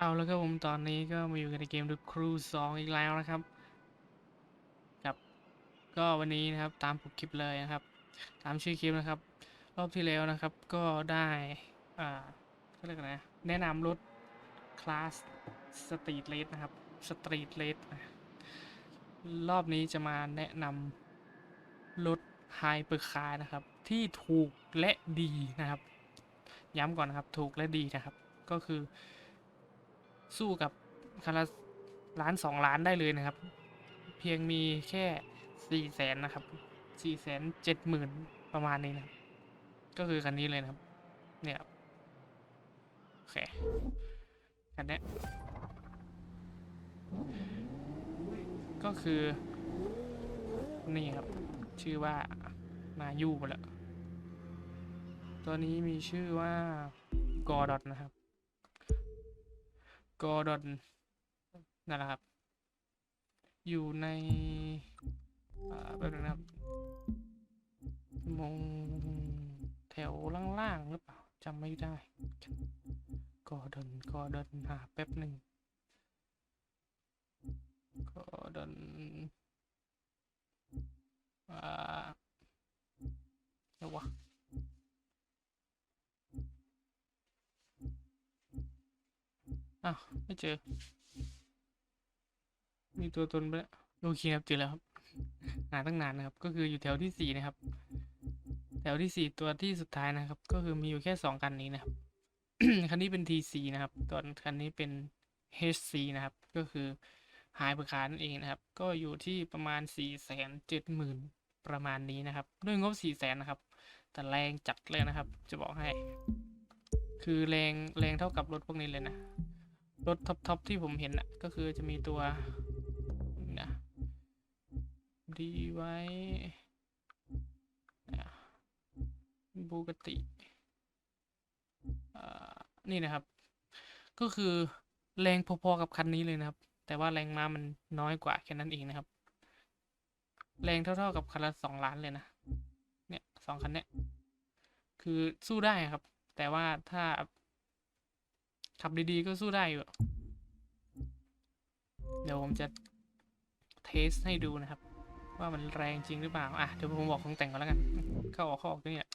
เอาแล้วครับผมตอนนี้ก็มาอยู่กันในเกม The Crew 2 อีกแล้วนะครับกับก็วันนี้นะครับตามปกคลิปเลยนะครับ ตามชื่อคลิปนะครับ รอบที่แล้วนะครับก็ได้อ่าเขาเรียกอะไรนะแนะนำรถคลาสสตรีทเลสนะครับสตรีทเลสรอบนี้จะมาแนะนำรถไฮเปอร์คาร์นะครับ ที่ถูกและดีนะครับ ย้ำก่อนนะครับถูกและดีนะครับ ก็คือ สู้กับคันละล้านสองล้านได้เลยนะครับ เพียงมีแค่สี่แสนนะครับสี่แสนเจ็ดหมื่นประมาณนี้นะครับก็คือคันนี้เลยนะครับ เนี่ยโอเคคันเนี้ยก็คือ นี่ครับ ชื่อว่ามายูไปแล้วตัวนี้มีชื่อว่ากอดอทนะครับ กอร์ดอนนั่นแหละครับ อยู่ในอ่าแบบนะครับมงแถวล่างๆหรือเปล่าจำไม่ได้ กอร์ดอนกอร์ดอนหาแป๊บหนึ่งกอร์ดอนอ่าเดี๋ยววะ อ้าวไม่เจอ มีตัวตนไปแล้วโอเคครับเจอแล้วครับหาตั้งนานนะครับ ก็คืออยู่แถวที่สี่นะครับ แถวที่สี่ตัวที่สุดท้ายนะครับ ก็คือมีอยู่แค่สองคันนี้นะครับ คันนี้เป็น TC นะครับตัวคันนี้เป็น HC นะครับ ก็คือหายประคานั่นเองนะครับ ก็อยู่ที่ประมาณสี่แสนเจ็ดหมื่นประมาณนี้นะครับ ด้วยงบสี่แสนนะครับ แต่แรงจัดเลยนะครับ จะบอกให้ คือแรงแรงเท่ากับรถพวกนี้เลยนะ รถท็อปทอปที่ผมเห็นอะ ก็คือจะมีตัวนะดีไว้บูกตินี่นะครับ ก็คือแรงพอๆกับคันนี้เลยนะครับ แต่ว่าแรงม้ามันน้อยกว่าแค่นั้นเองนะครับ แรงเท่าๆกับคันละสองล้านเลยนะ เนี่ยสองคันเนี้ย คือสู้ได้ครับ แต่ว่าถ้า ขับดีๆก็สู้ได้อยู่เดี๋ยวผมจะเทสให้ดูนะครับ ว่ามันแรงจริงหรือเปล่า อะเดี๋ยวผมบอกของแต่งก่อนแล้วกัน เข้าออกเข้าออกตัวเนี่ย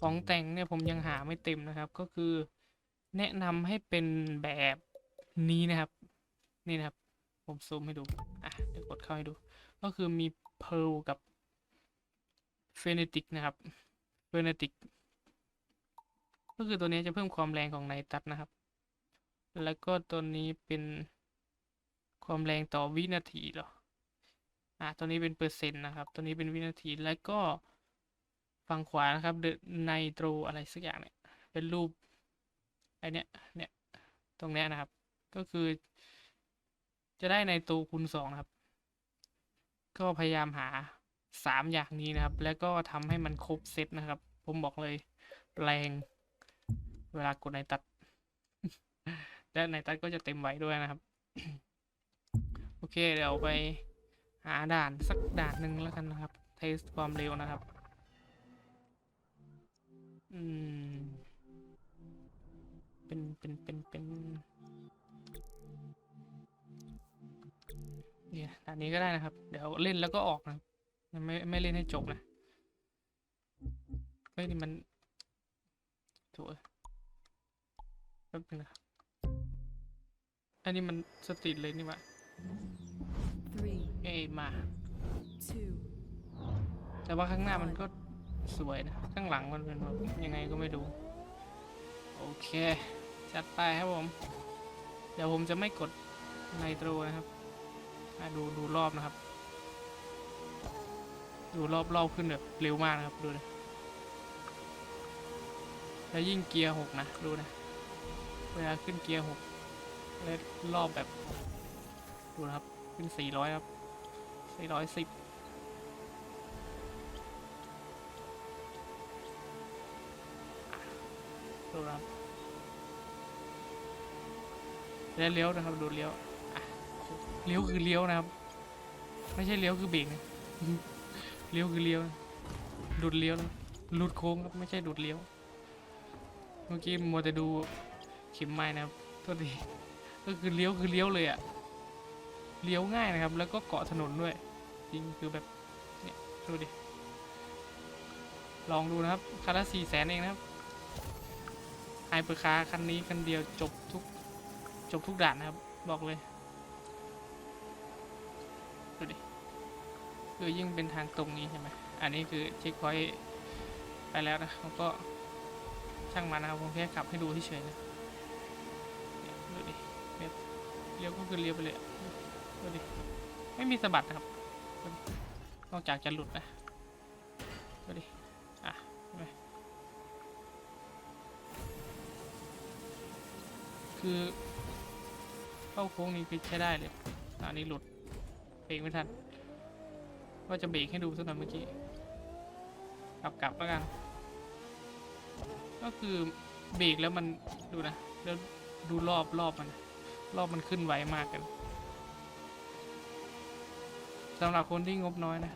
ของแต่งเนี่ยผมยังหาไม่เต็มนะครับ ก็คือแนะนำให้เป็นแบบนี้นะครับ นี่นะครับ ผมซูมให้ดู อะเดี๋ยวกดเข้าให้ดู ก็คือมี Pearl กับ p h e n e t i c นะครับ p h e n e t i c ก็คือตัวนี้จะเพิ่มความแรงของไนตัสนะครับ แล้วก็ตัวนี้เป็นความแรงต่อวินาทีเหรอ อะตัวนี้เป็นเปอร์เซ็นต์นะครับ ตัวนี้เป็นวินาที แล้วก็ฝั่งขวานะครับเดไนโตรอะไรสักอย่างเนี่ย เป็นรูปไอเนี้ย เนี่ย ตรงเนี้ยนะครับ ก็คือ จะได้ในโตรคูณสองนะครับ ก็พยายามหาสามอย่างนี้นะครับ แล้วก็ทำให้มันครบเซตนะครับ ผมบอกเลย แรง เวลากดในตัด และในตัดก็จะเต็มไว้ด้วยนะครับ โอเคเดี๋ยวไปหาด่านสักด่านหนึ่งแล้วกันนะครับ เทสความเร็วนะครับ อืม เป็นเป็นเป็นเป็นเนี่ยด่านนี้ก็ได้นะครับ เดี๋ยวเล่นแล้วก็ออกนะไม่ไม่เล่นให้จบนะเฮ้ยนี่มันโถ่แป๊บนึงนะครับ อันนี้มันสตรีทเลยนี่หว่า Three, เอ้ยมา two, แต่ว่าข้างหน้ามันก็สวยนะ ข้างหลังมันเป็นแบบยังไงก็ไม่รู้ โอเค จัดไปครับผม เดี๋ยวผมจะไม่กดไนโตรนะครับอะดูดูรอบนะครับ ดูรอบรอบขึ้นแบบเร็วมากนะครับดูนะแล้วยิ่งเกียร์หกนะ ดูนะ เวลาขึ้นเกียร์หก แล้วรอบแบบดูนะครับ ขึ้นสี่ร้อยครับสี่ร้อยสิบดูนะครับแล้วเลี้ยวนะครับดูเลี้ยวเลี้ยวคือเลี้ยวนะครับ ไม่ใช่เลี้ยวคือเบรกนะเลี้ยวคือเลี้ยวนะหลุดเลี้ยวนะหลุดโค้งครับไม่ใช่หลุดเลี้ยว เมื่อกี้มัวแต่ดูเข็มไม้นะครับโทษที ก็คือเลี้ยวคือเลี้ยวเลยอะเลี้ยวง่ายนะครับ แล้วก็เกาะถนนด้วย จริงคือแบบ เนี่ยดูดิ ลองดูนะครับคันละสี่แสนเองนะครับไฮเปอร์คาร์คันนี้คันเดียวจบทุกจบทุกด่านนะครับ บอกเลย ดูดิคือยิ่งเป็นทางตรงนี้ใช่ไหมอันนี้คือเช็คพอยต์ไปแล้วนะเขาก็ช่างมันนะครับผมแค่ขับให้ดูเฉยๆนะ เลี้ยวก็คือเลี้ยวไปเลยดูดิไม่มีสะบัดนะครับ นอกจากจะหลุดนะดูดิอะเห็นไหมคือเข้าโค้งนี้คือใช้ได้เลยอะอันนี้หลุดเบรกไม่ทันว่าจะเบรกให้ดูสักหน่อยเมื่อกี้กลับกลับแล้วกัน ก็คือเบรกแล้วมันดูนะแล้วดูรอบรอบมัน รอบมันขึ้นไวมากกันสำหรับคนที่งบน้อยนะ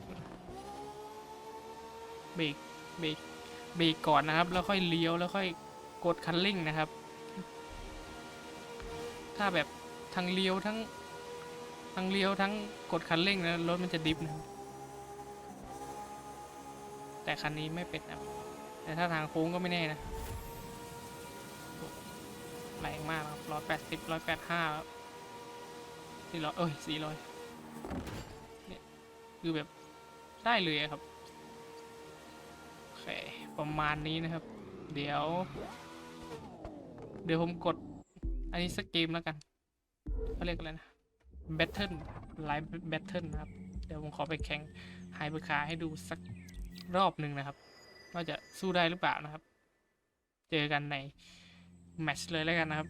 เบรกเบรกเบรกก่อนนะครับ แล้วค่อยเลี้ยวแล้วค่อยกดคันเร่งนะครับ ถ้าแบบทั้งเลี้ยวทั้งทั้งเลี้ยวทั้งกดคันเร่งนะรถมันจะดิฟนะแต่คันนี้ไม่เป็นนะแต่ถ้าทางโค้งก็ไม่แน่นะ แรงมากครับร้อยแปดสิบร้อยแปดห้าสี่ร้อยเอ้ยสี่ร้อยเนี่ยคือแบบได้เลยครับโอเคประมาณนี้นะครับ เดี๋ยว เดี๋ยวผมกด อันนี้สกเกมแล้วกันเขาเรียกอะไรนะ Battle Live Battle นะครับ เดี๋ยวผมขอไปแข่งไฮเปอร์คาร์ให้ดูสักรอบหนึ่งนะครับ ว่าจะสู้ได้หรือเปล่านะครับ เจอกันใน แมตช์เลยแล้วกันนะครับ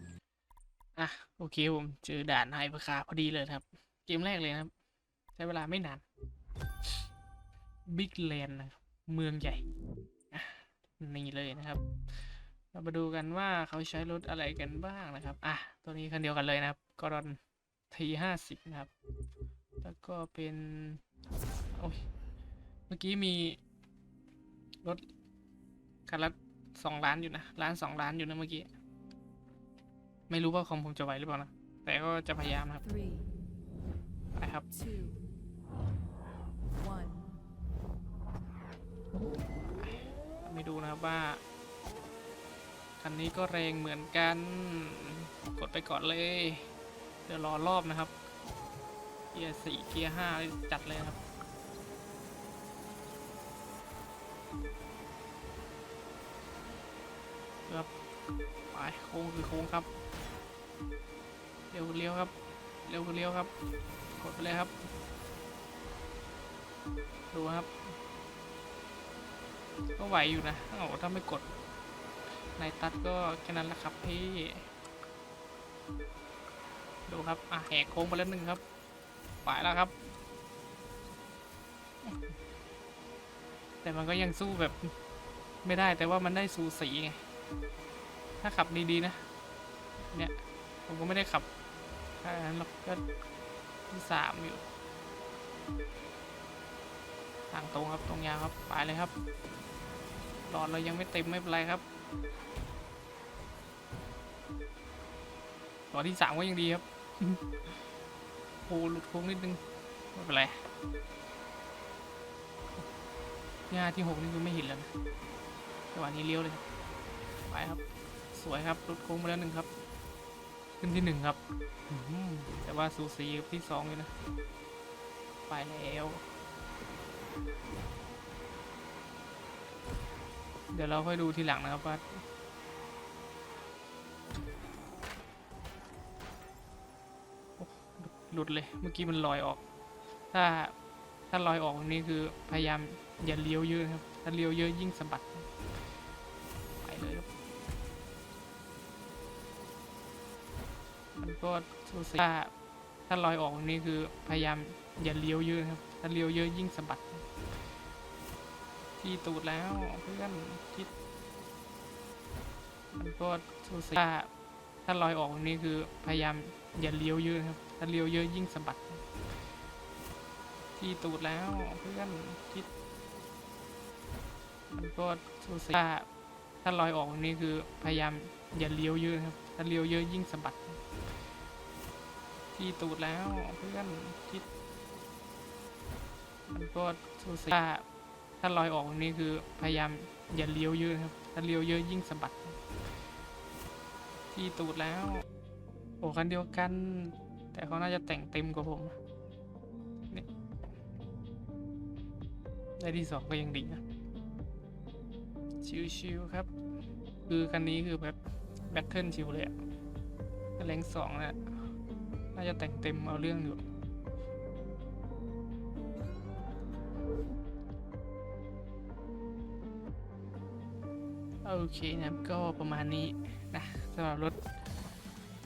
อะโอเคผมเจอด่านไฮเปอร์คาพอดีเลยครับ เกมแรกเลยนะครับ ใช้เวลาไม่นาน Big Land นะครับเมืองใหญ่ นี่เลยนะครับ เรามาดูกันว่าเขาใช้รถอะไรกันบ้างนะครับ อะ ตัวนี้คันเดียวกันเลยนะครับกรอนทีห้าสิบนะครับ แล้วก็เป็นโอ้ยเมื่อกี้มีรถคันละสองล้านอยู่นะล้านสองล้านอยู่นะเมื่อกี้ ไม่รู้ว่าคอมผมจะไหวหรือเปล่านะ แต่ก็จะพยายามนะครับ Three, ไปครับ two, one. ไม่ดูนะครับว่า คันนี้ก็แรงเหมือนกัน กดไปก่อนเลย เดี๋ยวรอรอบนะครับ เกียร์สี่เกียร์ห้าจัดเลยครับ ครับไปโค้งคือโค้งครับ เร็วเลี้ยวครับ เร็วเลี้ยวครับ กดไปเลยครับ ดูครับ ก็ไหวอยู่นะโอ้ถ้าไม่กดในตัดก็แค่นั้นแหละครับพี่ ดูครับ อะแหกโค้งไปแล้วหนึ่งครับ ไปแล้วครับ แต่มันก็ยังสู้แบบไม่ได้แต่ว่ามันได้สูสีไง ถ้าขับดี ๆ นะ เนี่ย ผมก็ไม่ได้ขับขนาดนั้นหรอกก็ที่สามอยู่ทางตรงครับตรงยาวครับไปเลยครับหลอดเรายังไม่เต็มไม่เป็นไรครับหลอดที่สามก็ยังดีครับโอ้หลุดโค้งนิดนึงไม่เป็นไรหญ้าที่หกนี่คือไม่เห็นแล้วนะจังหวะนี้เลี้ยวเลยไปครับ สวยครับหลุดโค้งมาแล้วหนึ่งครับ ขึ้นที่หนึ่งครับ แต่ว่าสูสีกับที่สองเลยนะ ไปแล้ว เดี๋ยวเราค่อยดูทีหลังนะครับว่าหลุดเลยเมื่อกี้มันลอยออก ถ้าถ้าลอยออกตรงนี้คือพยายามอย่าเลี้ยวเยอะนะครับ ถ้าเลี้ยวเยอะยิ่งสะบัด ก็สูสีถ้าถ้าลอยออกตรงนี้คือพยายามอย่าเลี้ยวเยอะครับ ถ้าเลี้ยวเยอะยิ่งสะบัดที่ตูดแล้วเพื่อนคิดมันก็สูสีถ้าถ้าลอยออกตรงนี้คือพยายามอย่าเลี้ยวเยอะครับ ถ้าเลี้ยวเยอะยิ่งสะบัดที่ตูดแล้วเพื่อนคิดมันก็สูสีถ้าถ้าลอยออกตรงนี้คือพยายามอย่าเลี้ยวเยอะครับ ถ้าเลี้ยวเยอะยิ่งสะบัด ขี้ตูดแล้วเพื่อนคิดมันก็สูสีถ้าถ้าลอยออกนี้คือพยายามอย่าเลี้ยวเยอะครับ ถ้าเลี้ยวเยอะยิ่งสะบัดขี้ตูดแล้ว โอ้คันเดียวกัน แต่เขาน่าจะแต่งเต็มกว่าผมนี่ได้ที่สองก็ยังดีนะ ชิวๆครับ คือคันนี้คือแบบแบทเทิลชิวเลยอะแรงสองนะ น่าจะแต่งเต็มเอาเรื่องอยู่โอเคนะครับก็ประมาณนี้นะสำหรับรถ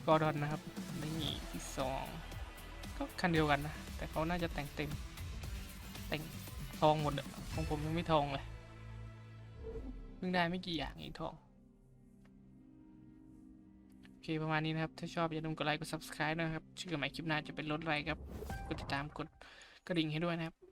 กอร์ดอนนะครับนี่ที่สองก็คันเดียวกันนะ แต่เขาน่าจะแต่งเต็ม แต่งทองหมดอะของผมยังไม่ทองเลยเพิ่งได้ไม่กี่อย่างเองทอง คประมาณนี้นะครับ ถ้าชอบอย่าลืมกดไลค์กด subscribe นะครับชื่อใหม่คลิปหน้าจะเป็นรถอะไรครับ กดติดตามกดกระดิ่งให้ด้วยนะครับ